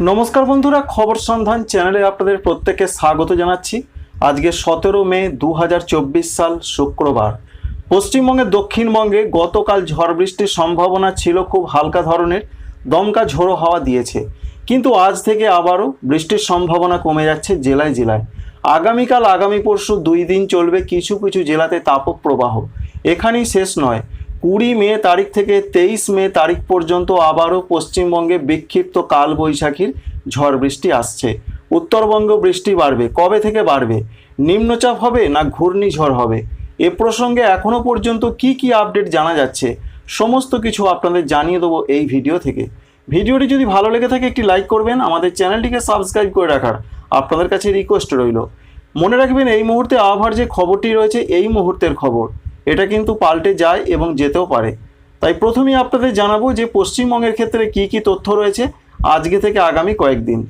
নমস্কার বন্ধুরা, খবর সন্ধান চ্যানেলে আপনাদের প্রত্যেককে স্বাগত জানাচ্ছি। আজকে সতেরো মে দু হাজার চব্বিশ সাল শুক্রবার। পশ্চিমবঙ্গের দক্ষিণবঙ্গে গতকাল ঝড় বৃষ্টির সম্ভাবনা ছিল খুব হালকা ধরনের, দমকা ঝোড়ো হাওয়া দিয়েছে। কিন্তু আজ থেকে আবারও বৃষ্টির সম্ভাবনা কমে যাচ্ছে জেলায় জেলায়। আগামীকাল, আগামী পরশু দুই দিন চলবে কিছু কিছু জেলাতে তাপপ্রবাহ। এখানেই শেষ নয় কুড়ি মে তারিখ থেকে তেইশ মে তারিখ পর্যন্ত আবারও পশ্চিমবঙ্গে বিক্ষিপ্ত কালবৈশাখীর ঝড় বৃষ্টি আসছে। উত্তরবঙ্গ বৃষ্টি বাড়বে। কবে থেকে বাড়বে? নিম্নচাপ হবে না ঘূর্ণিঝড় হবে? এ প্রসঙ্গে এখনও পর্যন্ত কি কি আপডেট জানা যাচ্ছে? সমস্ত কিছু আপনাদের জানিয়ে দেবো এই ভিডিও থেকে। ভিডিওটি যদি ভালো লেগে থাকে, একটি লাইক করবেন। আমাদের চ্যানেলটিকে সাবস্ক্রাইব করে রাখার আপনাদের কাছে রিকোয়েস্ট রইল। মনে রাখবেন, এই মুহূর্তে আবহাওয়ার যে খবরটি রয়েছে, এই মুহূর্তের খবর। এটা কিন্তু পাল্টে যায় এবং যেতেও পারে। তাই প্রথমেই আপনাদের জানাব যে পশ্চিমবঙ্গের ক্ষেত্রে কি কি তথ্য রয়েছে আজকে থেকে আগামী কয়েকদিন।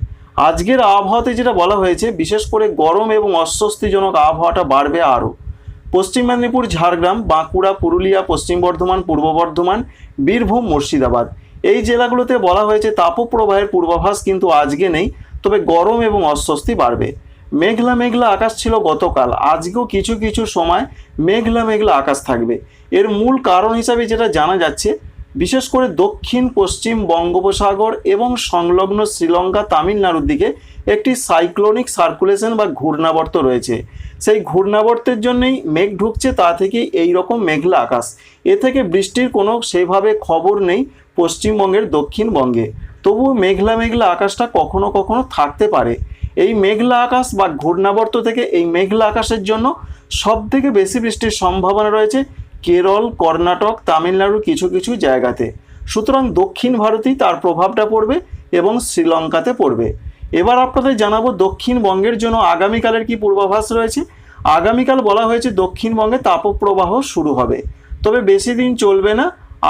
আজকের আবহাওয়াতে যেটা বলা হয়েছে, বিশেষ করে গরম এবং অস্বস্তিজনক আবহাওয়াটা বাড়বে আরও। পশ্চিম মেদিনীপুর, ঝাড়গ্রাম, বাঁকুড়া, পুরুলিয়া, পশ্চিম বর্ধমান, পূর্ব বর্ধমান, বীরভূম, মুর্শিদাবাদ। এই জেলাগুলোতে বলা হয়েছে, তাপপ্রবাহের পূর্বাভাস কিন্তু আজকে নেই, তবে গরম এবং অস্বস্তি বাড়বে। মেঘলা মেঘলা আকাশ ছিল গতকাল। আজকেও কিছু কিছু সময় মেঘলা মেঘলা আকাশ থাকবে। এর মূল কারণ হিসাবে যেটা জানা যাচ্ছে, বিশেষ করে দক্ষিণ, পশ্চিম বঙ্গোপসাগর এবং সংলগ্ন শ্রীলঙ্কা, তামিলনাড়ুর দিকে একটি সাইক্লোনিক সার্কুলেশন বা ঘূর্ণাবর্ত রয়েছে। সেই ঘূর্ণাবর্তের জন্যই মেঘ ঢুকছে, তা থেকেই এই রকম মেঘলা আকাশ। এ থেকে বৃষ্টির কোনো সেভাবে খবর নেই পশ্চিমবঙ্গের দক্ষিণবঙ্গে। তবুও মেঘলা মেঘলা আকাশটা কখনো কখনো থাকতে পারে। এই মেঘলা আকাশ বা ঘূর্ণাবর্ত থেকে এই মেঘলা আকাশের জন্য সব থেকে বেশি বৃষ্টির সম্ভাবনা রয়েছে কেরল, কর্ণাটক, তামিলনাড়ুর কিছু কিছু জায়গাতে। সুতরাং দক্ষিণ ভারতেই তার প্রভাবটা পড়বে এবং শ্রীলঙ্কাতে পড়বে। এবার আপনাদের জানাব দক্ষিণবঙ্গের জন্য আগামীকালের কি পূর্বাভাস রয়েছে। আগামীকাল বলা হয়েছে দক্ষিণবঙ্গে তাপপ্রবাহ শুরু হবে। তবে বেশি দিন চলবে না।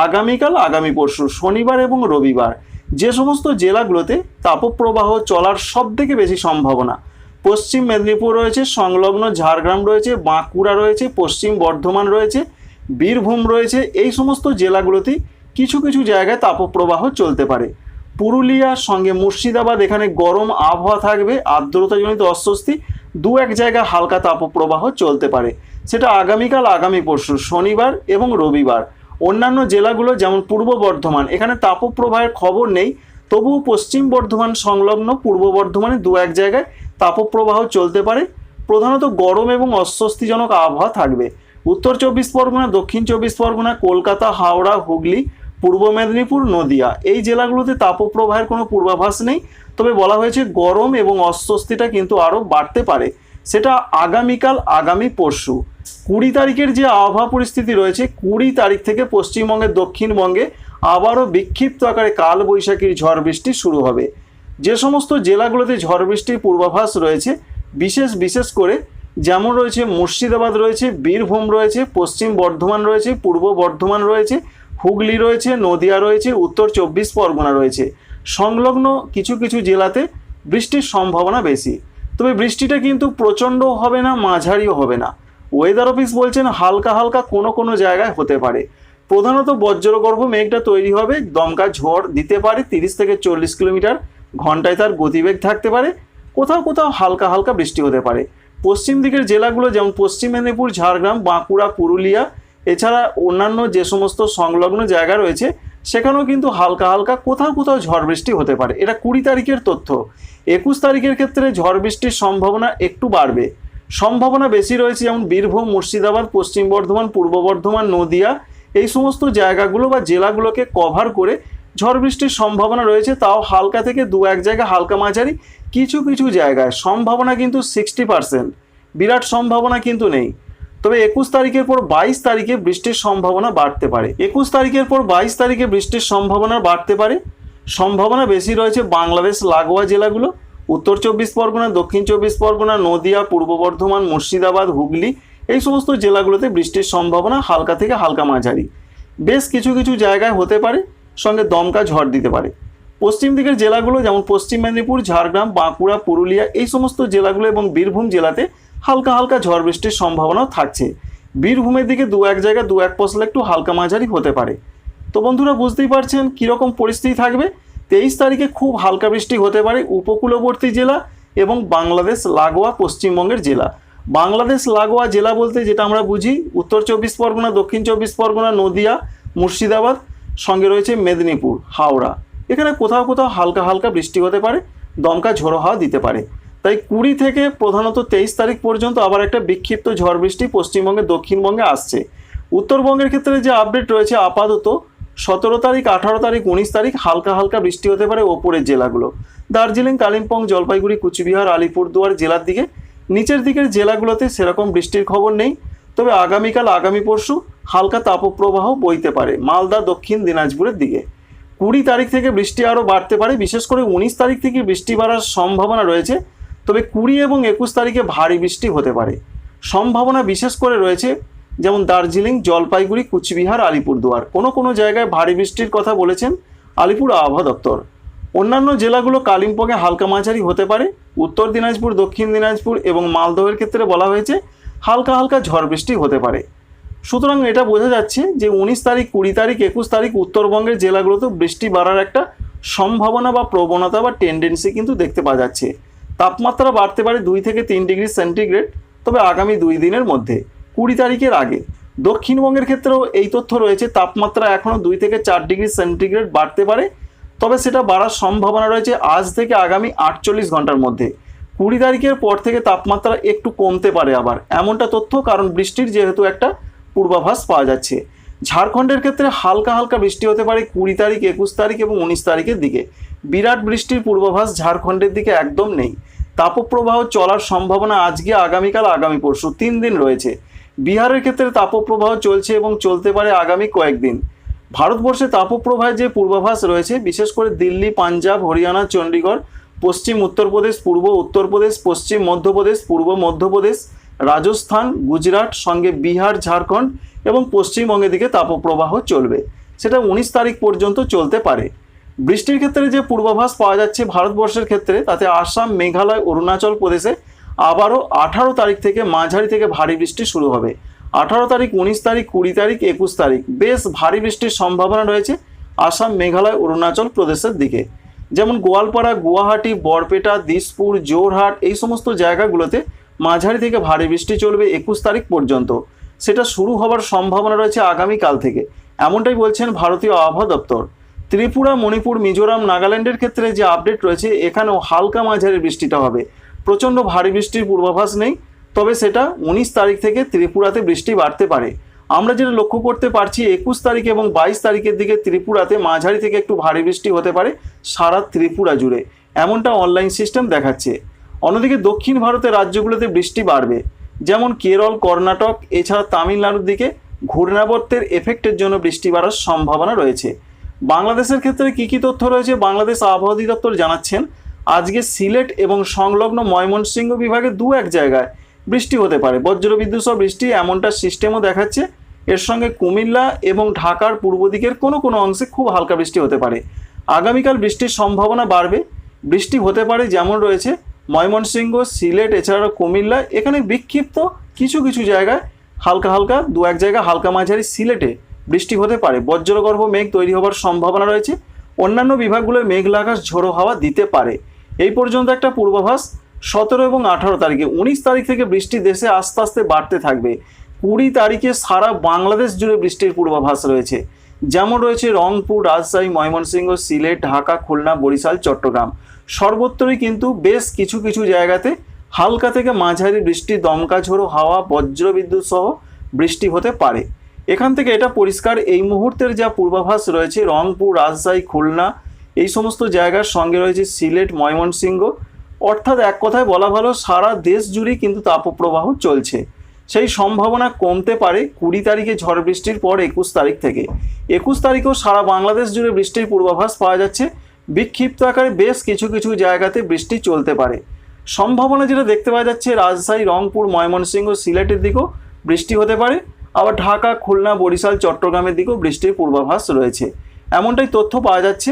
আগামীকাল, আগামী পরশু, শনিবার এবং রবিবার। যে সমস্ত জেলাগুলোতে তাপপ্রবাহ চলার সব থেকে বেশি সম্ভাবনা, পশ্চিম মেদিনীপুর রয়েছে, সংলগ্ন ঝাড়গ্রাম রয়েছে, বাঁকুড়া রয়েছে, পশ্চিম বর্ধমান রয়েছে, বীরভূম রয়েছে, এই সমস্ত জেলাগুলোতে কিছু কিছু জায়গায় তাপপ্রবাহ চলতে পারে। পুরুলিয়ার সঙ্গে মুর্শিদাবাদ, এখানে গরম আবহাওয়া থাকবে, আর্দ্রতাজনিত অস্বস্তি, দু এক জায়গায় হালকা তাপপ্রবাহ চলতে পারে। সেটা আগামীকাল, আগামী পরশু, শনিবার এবং রবিবার। অন্যান্য জেলাগুলো যেমন পূর্ব বর্ধমান, এখানে তাপপ্রবাহের খবর নেই, তবুও পশ্চিম বর্ধমান সংলগ্ন পূর্ব বর্ধমানে দু এক জায়গায় তাপপ্রবাহ চলতে পারে। প্রধানত গরম এবং অস্বস্তিজনক আবহাওয়া থাকবে। উত্তর চব্বিশ পরগনা, দক্ষিণ চব্বিশ পরগনা, কলকাতা, হাওড়া, হুগলি, পূর্ব মেদিনীপুর, নদিয়া এই জেলাগুলোতে তাপপ্রবাহের কোনো পূর্বাভাস নেই। তবে বলা হয়েছে গরম এবং অস্বস্তিটা কিন্তু আরও বাড়তে পারে। সেটা আগামীকাল, আগামী পরশু। কুড়ি তারিখের যে আবহাওয়া পরিস্থিতি রয়েছে, কুড়ি তারিখ থেকে পশ্চিমবঙ্গের দক্ষিণবঙ্গে আবারও বিক্ষিপ্ত আকারে কালবৈশাখীর ঝড় বৃষ্টি শুরু হবে। যে সমস্ত জেলাগুলোতে ঝড় বৃষ্টির পূর্বাভাস রয়েছে, বিশেষ বিশেষ করে যেমন রয়েছে মুর্শিদাবাদ রয়েছে, বীরভূম রয়েছে, পশ্চিম বর্ধমান রয়েছে, পূর্ব বর্ধমান রয়েছে, হুগলি রয়েছে, নদিয়া রয়েছে, উত্তর চব্বিশ পরগনা রয়েছে। সংলগ্ন কিছু কিছু জেলাতে বৃষ্টির সম্ভাবনা বেশি। তবে বৃষ্টিটা কিন্তু প্রচণ্ড হবে না, মাঝারিও হবে না। ওয়েদার অফিস বলছেন হালকা হালকা কোনো কোনো জায়গায় হতে পারে। প্রধানত বজ্রগর্ভ মেঘটা তৈরি হবে, দমকা ঝড় দিতে পারে, তিরিশ থেকে চল্লিশ কিলোমিটার ঘন্টায় তার গতিবেগ থাকতে পারে, কোথাও কোথাও হালকা হালকা বৃষ্টি হতে পারে। পশ্চিম দিকের জেলাগুলো যেমন পশ্চিম মেদিনীপুর, ঝাড়গ্রাম, বাঁকুড়া, পুরুলিয়া, এছাড়া অন্যান্য যে সমস্ত সংলগ্ন জায়গা রয়েছে, সেখানেও কিন্তু হালকা হালকা কোথাও কোথাও ঝড় বৃষ্টি হতে পারে। এটা কুড়ি তারিখের তথ্য। একুশ তারিখের ক্ষেত্রে ঝড় বৃষ্টির সম্ভাবনা একটু বাড়বে। সম্ভাবনা বেশি রয়েছে যেমন বীরভূম, মুর্শিদাবাদ, পশ্চিম বর্ধমান, পূর্ব বর্ধমান, নদিয়া। এই সমস্ত জায়গাগুলো বা জেলাগুলোকে কভার করে ঝড় বৃষ্টির সম্ভাবনা রয়েছে, তাও হালকা থেকে দু এক জায়গায় হালকা মাঝারি, কিছু কিছু জায়গায়। সম্ভাবনা কিন্তু সিক্সটি পার্সেন্ট বিরাট সম্ভাবনা কিন্তু নেই। তবে একুশ তারিখের পর বাইশ তারিখে বৃষ্টির সম্ভাবনা বাড়তে পারে। একুশ তারিখের পর বাইশ তারিখে বৃষ্টির সম্ভাবনা বাড়তে পারে। সম্ভাবনা বেশি রয়েছে বাংলাদেশ, লাগোয়া জেলাগুলো। উত্তর চব্বিশ পরগনা, দক্ষিণ চব্বিশ পরগনা, নদিয়া, পূর্ব বর্ধমান, মুর্শিদাবাদ, হুগলি, এই সমস্ত জেলাগুলোতে বৃষ্টির সম্ভাবনা হালকা থেকে হালকা মাঝারি। বেশ কিছু কিছু জায়গায় হতে পারে, সঙ্গে দমকা ঝড় দিতে পারে। পশ্চিম দিকের জেলাগুলো যেমন পশ্চিম মেদিনীপুর, ঝাড়গ্রাম, বাঁকুড়া, পুরুলিয়া, এই সমস্ত জেলাগুলো এবং বীরভূম জেলাতে হালকা হালকা ঝড় বৃষ্টির সম্ভাবনাও থাকছে। বীরভূমের দিকে দু এক জায়গায় দু এক পশলা একটু হালকা মাঝারি হতে পারে। তো বন্ধুরা, বুঝতেই পারছেন কীরকম পরিস্থিতি থাকবে। তেইশ তারিখে খুব হালকা বৃষ্টি হতে পারে উপকূলবর্তী জেলা এবং বাংলাদেশ, লাগোয়া, পশ্চিমবঙ্গের জেলা। বাংলাদেশ, লাগোয়া জেলা বলতে যেটা আমরা বুঝি, উত্তর চব্বিশ পরগনা, দক্ষিণ চব্বিশ পরগনা, নদিয়া, মুর্শিদাবাদ, সঙ্গে রয়েছে মেদিনীপুর, হাওড়া। এখানে কোথাও কোথাও হালকা হালকা বৃষ্টি হতে পারে, দমকা ঝোড়ো হাওয়া দিতে পারে। তাই কুড়ি থেকে প্রধানত তেইশ তারিখ পর্যন্ত আবার একটা বিক্ষিপ্ত ঝড় বৃষ্টি পশ্চিমবঙ্গে, দক্ষিণবঙ্গে আসছে। উত্তরবঙ্গের ক্ষেত্রে যে আপডেট রয়েছে আপাতত সতেরো তারিখ, আঠারো তারিখ, উনিশ তারিখ হালকা হালকা বৃষ্টি হতে পারে ওপরের জেলাগুলো। দার্জিলিং, কালিম্পং, জলপাইগুড়ি, কুচবিহার, আলিপুরদুয়ার জেলার দিকে। নিচের দিকের জেলাগুলোতে সেরকম বৃষ্টির খবর নেই। তবে আগামীকাল, আগামী পরশু হালকা তাপপ্রবাহ বইতে পারে মালদা, দক্ষিণ দিনাজপুরের দিকে। কুড়ি তারিখ থেকে বৃষ্টি আরও বাড়তে পারে, বিশেষ করে উনিশ তারিখ থেকে বৃষ্টি বাড়ার সম্ভাবনা রয়েছে। তবে কুড়ি এবং একুশ তারিখে ভারী বৃষ্টি হতে পারে। সম্ভাবনা বিশেষ করে রয়েছে যেমন দার্জিলিং, জলপাইগুড়ি, কুচবিহার, আলিপুরদুয়ার। কোনো কোনো জায়গায় ভারী বৃষ্টির কথা বলেছেন আলিপুর আবহাওয়া দপ্তর। অন্যান্য জেলাগুলো কালিম্পংয়ে হালকা মাঝারি হতে পারে। উত্তর দিনাজপুর, দক্ষিণ দিনাজপুর এবং মালদহের ক্ষেত্রে বলা হয়েছে হালকা হালকা ঝড় বৃষ্টি হতে পারে। সুতরাং এটা বোঝা যাচ্ছে যে উনিশ তারিখ, কুড়ি তারিখ, একুশ তারিখ উত্তরবঙ্গের জেলাগুলোতে বৃষ্টি বাড়ার একটা সম্ভাবনা বা প্রবণতা বা টেন্ডেন্সি কিন্তু দেখতে পাওয়া যাচ্ছে। তাপমাত্রা বাড়তে পারে দুই থেকে তিন ডিগ্রি সেন্টিগ্রেড, তবে আগামী দুই দিনের মধ্যে। কুড়ি তারিখের আগে। দক্ষিণবঙ্গের ক্ষেত্রেও এই তথ্য রয়েছে, তাপমাত্রা এখনও দুই থেকে চার ডিগ্রি সেন্টিগ্রেড বাড়তে পারে, তবে সেটা বাড়ার সম্ভাবনা রয়েছে আজ থেকে আগামী আটচল্লিশ ঘণ্টার মধ্যে। কুড়ি তারিখের পর থেকে তাপমাত্রা একটু কমতে পারে আবার। এমনটা তথ্য কারণ বৃষ্টির যেহেতু একটা পূর্বাভাস পাওয়া যাচ্ছে। ঝাড়খণ্ডের ক্ষেত্রে হালকা হালকা বৃষ্টি হতে পারে কুড়ি তারিখ, একুশ তারিখ এবং উনিশ তারিখের দিকে। বিরাট বৃষ্টির পূর্বাভাস ঝাড়খণ্ডের দিকে একদম নেই। তাপপ্রবাহ চলার সম্ভাবনা আজকে আগামীকাল, আগামী পরশু তিন দিন রয়েছে। বিহারের ক্ষেত্রে তাপপ্রবাহ চলছে এবং চলতে পারে আগামী কয়েকদিন। ভারতবর্ষে তাপপ্রবাহের যে পূর্বাভাস রয়েছে, বিশেষ করে দিল্লি, পাঞ্জাব, হরিয়ানা, চণ্ডীগড়, পশ্চিম উত্তরপ্রদেশ, পূর্ব উত্তরপ্রদেশ, পশ্চিম মধ্যপ্রদেশ, পূর্ব মধ্যপ্রদেশ, রাজস্থান, গুজরাট, সঙ্গে বিহার, ঝাড়খণ্ড এবং পশ্চিমবঙ্গের দিকে তাপপ্রবাহ চলবে। সেটা উনিশ তারিখ পর্যন্ত চলতে পারে। বৃষ্টির ক্ষেত্রে যে পূর্বাভাস পাওয়া যাচ্ছে ভারতবর্ষের ক্ষেত্রে, তাতে আসাম, মেঘালয়, অরুণাচল প্রদেশে আবারও আঠারো তারিখ থেকে মাঝারি থেকে ভারী বৃষ্টি শুরু হবে। আঠারো তারিখ, উনিশ তারিখ, কুড়ি তারিখ, একুশ তারিখ। বেশ ভারী বৃষ্টির সম্ভাবনা রয়েছে আসাম, মেঘালয়, অরুণাচল প্রদেশের দিকে। যেমন গোয়ালপাড়া, গুয়াহাটি, বরপেটা, দিসপুর, জোরহাট এই সমস্ত জায়গাগুলোতে মাঝারি থেকে ভারী বৃষ্টি চলবে একুশ তারিখ পর্যন্ত। সেটা শুরু হওয়ার সম্ভাবনা রয়েছে আগামীকাল থেকে। এমনটাই বলছেন ভারতীয় আবহাওয়া দপ্তর। ত্রিপুরা, মণিপুর, মিজোরাম, নাগাল্যান্ডের ক্ষেত্রে যে আপডেট রয়েছে, এখানেও হালকা মাঝারি বৃষ্টিটা হবে। প্রচণ্ড ভারী বৃষ্টির পূর্বাভাস নেই, তবে সেটা উনিশ তারিখ থেকে ত্রিপুরাতে বৃষ্টি বাড়তে পারে। আমরা যেটা লক্ষ্য করতে পারছি, একুশ তারিখ এবং বাইশ তারিখের দিকে ত্রিপুরাতে মাঝারি থেকে একটু ভারী বৃষ্টি হতে পারে সারা ত্রিপুরা জুড়ে। এমনটা অনলাইন সিস্টেম দেখাচ্ছে। অন্যদিকে দক্ষিণ ভারতের রাজ্যগুলোতে বৃষ্টি বাড়বে। যেমন কেরল, কর্ণাটক, এছাড়া তামিলনাড়ুর দিকে ঘূর্ণাবর্তের এফেক্টের জন্য বৃষ্টি বাড়ার সম্ভাবনা রয়েছে। বাংলাদেশের ক্ষেত্রে কী কী তথ্য রয়েছে, বাংলাদেশ আবহাওয়া অধিদপ্তর জানাচ্ছেন। আজকে সিলেট এবং সংলগ্ন ময়মনসিংহ বিভাগে দু এক জায়গায় বৃষ্টি হতে পারে। বজ্রবিদ্যুৎ সহ বৃষ্টি এমনটা সিস্টেমও দেখাচ্ছে। এর সঙ্গে কুমিল্লা এবং ঢাকার পূর্ব দিকের কোনো কোনো অংশে খুব হালকা বৃষ্টি হতে পারে। আগামীকাল বৃষ্টির সম্ভাবনা বাড়বে। বৃষ্টি হতে পারে যেমন রয়েছে ময়মনসিংহ, সিলেট, এছাড়াও কুমিল্লা। এখানে বিক্ষিপ্ত কিছু কিছু জায়গায় হালকা হালকা দু এক জায়গায় হালকা মাঝারি সিলেটে বৃষ্টি হতে পারে। বজ্রগর্ভ মেঘ তৈরি হবার সম্ভাবনা রয়েছে। অন্যান্য বিভাগগুলোয় মেঘলা আকাশ ঝোড়ো হাওয়া দিতে পারে। এই পর্যন্ত একটা পূর্বাভাস, সতেরো এবং আঠারো তারিখে। উনিশ তারিখ থেকে বৃষ্টি দেশে আস্তে আস্তে বাড়তে থাকবে। কুড়ি তারিখে সারা বাংলাদেশ জুড়ে বৃষ্টির পূর্বাভাস রয়েছে। যেমন রয়েছে রংপুর, রাজশাহী, ময়মনসিংহ, সিলেট, ঢাকা, খুলনা, বরিশাল, চট্টগ্রাম। সর্বত্রই কিন্তু বেশ কিছু কিছু জায়গাতে হালকা থেকে মাঝারি বৃষ্টি দমকা ঝোড়ো হাওয়া, বজ্রবিদ্যুৎ সহ বৃষ্টি হতে পারে। এখান থেকে এটা পরিষ্কার। এই মুহূর্তের যা পূর্বাভাস রয়েছে রংপুর, রাজশাহী, খুলনা এই সমস্ত জায়গার সঙ্গে রয়েছে সিলেট, ময়মনসিংহ। অর্থাৎ এক কথায় বলা ভালো, সারা দেশ জুড়েই কিন্তু তাপপ্রবাহ চলছে। সেই সম্ভাবনা কমতে পারে কুড়ি তারিখে ঝড় বৃষ্টির পর একুশ তারিখ থেকে। একুশ তারিখেও সারা বাংলাদেশ জুড়ে বৃষ্টির পূর্বাভাস পাওয়া যাচ্ছে। বিক্ষিপ্ত আকারে বেশ কিছু কিছু জায়গাতে বৃষ্টি চলতে পারে। সম্ভাবনা যেটা দেখতে পাওয়া যাচ্ছে, রাজশাহী, রংপুর, ময়মনসিংহ, সিলেটের দিকেও বৃষ্টি হতে পারে। আবার ঢাকা, খুলনা, বরিশাল, চট্টগ্রামের দিকেও বৃষ্টির পূর্বাভাস রয়েছে। এমনটাই তথ্য পাওয়া যাচ্ছে।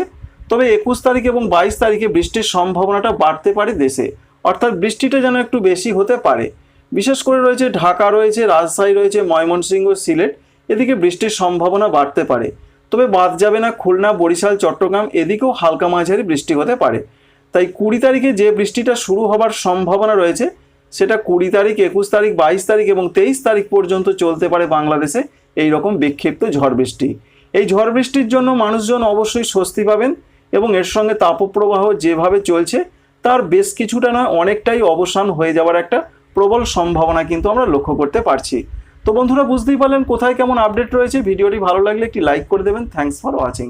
তবে একুশ তারিখ এবং বাইশ তারিখে বৃষ্টির সম্ভাবনাটা বাড়তে পারে দেশে। অর্থাৎ বৃষ্টিটা যেন একটু বেশি হতে পারে। বিশেষ করে রয়েছে ঢাকা, রয়েছে রাজশাহী, রয়েছে ময়মনসিংহ, সিলেট। এদিকে বৃষ্টির সম্ভাবনা বাড়তে পারে। তবে বাদ যাবে না খুলনা, বরিশাল, চট্টগ্রাম, এদিকেও হালকা মাঝারি বৃষ্টি হতে পারে। তাই কুড়ি তারিখে যে বৃষ্টিটা শুরু হবার সম্ভাবনা রয়েছে, সেটা কুড়ি তারিখ, একুশ তারিখ, বাইশ তারিখ এবং তেইশ তারিখ পর্যন্ত চলতে পারে বাংলাদেশে এই রকম বিক্ষিপ্ত ঝড় বৃষ্টি। এই ঝড় বৃষ্টির জন্য মানুষজন অবশ্যই স্বস্তি পাবেন। এবং এর সঙ্গে তাপপ্রবাহ যেভাবে চলছে, তার বেশ কিছুটা নয়, অনেকটাই অবসান হয়ে যাওয়ার একটা প্রবল সম্ভাবনা কিন্তু আমরা লক্ষ্য করতে পারছি। তো বন্ধুরা, বুঝতেই পারলেন কোথায় কেমন আপডেট রয়েছে। ভিডিওটি ভালো লাগলে একটি লাইক করে দেবেন। Thanks for watching